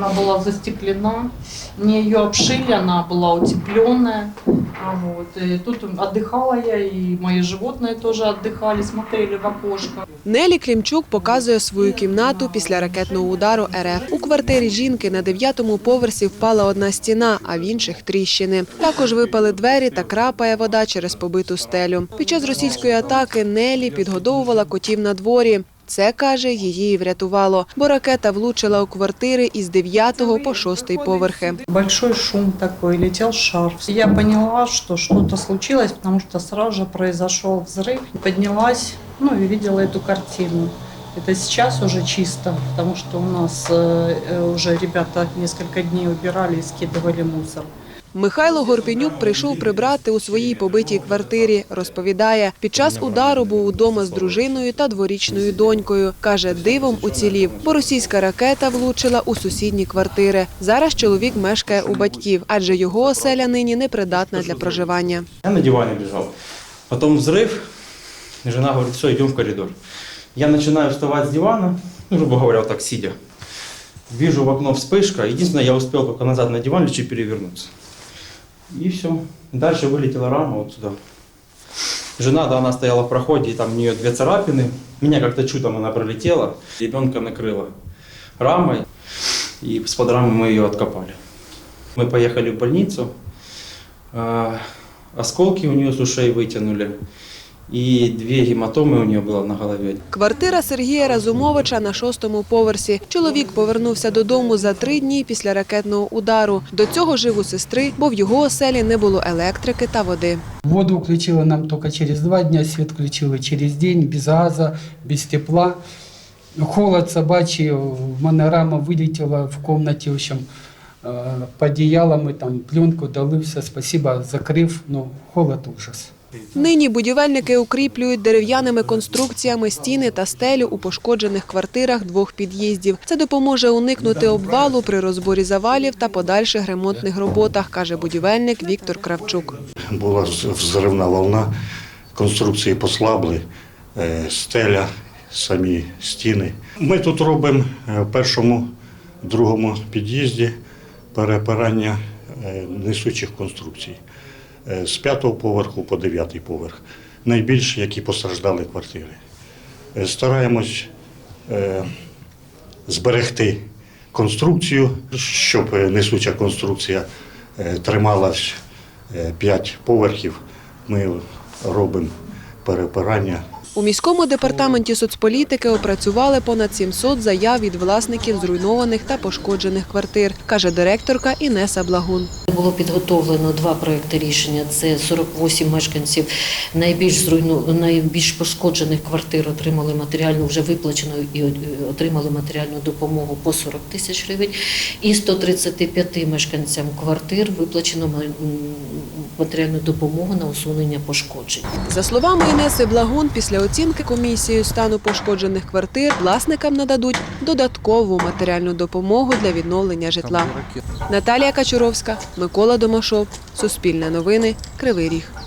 Она была застеклена, мне ее обшили, она была утепленная. А вот, и тут отдыхала я, и мои животные тоже отдыхали, смотрели в окошко. Нелі Клімчук показує свою кімнату після ракетного удару РФ. У квартирі жінки на дев'ятому поверсі впала одна стіна, а в інших тріщини. Також випали двері та крапає вода через побиту стелю. Під час російської атаки Нелі підгодовувала котів на дворі. Це, каже, її і врятувало, бо ракета влучила у квартири із 9 по 6 поверхи. Большой шум такой, летел шар. Я поняла, что что-то случилось, потому что сразу же произошел взрыв. Поднялась, ну и видела эту картину. Это сейчас уже чисто, потому что у нас э, э, уже ребята несколько дней убирали и скидывали мусор. Михайло Горпінюк прийшов прибрати у своїй побитій квартирі. Розповідає, під час удару був удома з дружиною та дворічною донькою. Каже, дивом уцілів, бо російська ракета влучила у сусідні квартири. Зараз чоловік мешкає у батьків, адже його оселя нині непридатна для проживання. Я на диване лежал. Потом взрыв. И жена говорит, все, идем в коридор. Я начинаю вставать с дивана, ну, грубо говоря, так сидя. Вижу в окно вспышка. Единственное, я успел только назад на диван чуть перевернуться. И все. Дальше вылетела рама вот сюда. Жена, да, она стояла в проходе, и там у нее две царапины. Меня как-то чудом она пролетела. Ребенка накрыла рамой, и с под рамы мы ее откопали. Мы поехали в больницу. А, Осколки у нее с ушей вытянули. И две гематомы у нее было на голове. Квартира Сергія Разумовича на шостому поверсі. Чоловік повернувся додому за три дні після ракетного удару. До цього жив у сестри, бо в його оселі не було електрики та води. Воду включила нам только через два дня, свет включила через день, без газа, без тепла. Холод собачий, монорама вылетела в комнате, в общем, э, по одеялам мы там пленку дали, все, спасибо, закрыв, но холод ужас. Нині будівельники укріплюють дерев'яними конструкціями стіни та стелю у пошкоджених квартирах двох під'їздів. Це допоможе уникнути обвалу при розборі завалів та подальших ремонтних роботах, каже будівельник Віктор Кравчук. була взривна волна, конструкції послабли, е, стеля, самі стіни. Ми тут робимо е, в першому, другому під'їзді перепирання е, несучих конструкцій з п'ятого поверху по дев'ятий поверх. Найбільш які постраждали квартири. Е, Стараємось е, зберегти конструкцію, щоб е, несуча конструкція е, трималась 5 поверхів. Ми робимо перепирання У міському департаменті соцполітики опрацювали понад 700 заяв від власників зруйнованих та пошкоджених квартир, каже директорка Інеса Благун. Було підготовлено два проекти рішення. Це 48 мешканців найбільш зруйну... найбільш пошкоджених квартир отримали матеріальну вже виплачену і отримали матеріальну допомогу по 40 тисяч гривень. І 135 мешканцям квартир виплачено ма- матеріальну допомогу на усунення пошкоджень. За словами Інеси Благун, після оцінки комісією стану пошкоджених квартир власникам нададуть додаткову матеріальну допомогу для відновлення житла. Наталія Качуровська, Микола Домашов, Суспільне новини, Кривий Ріг.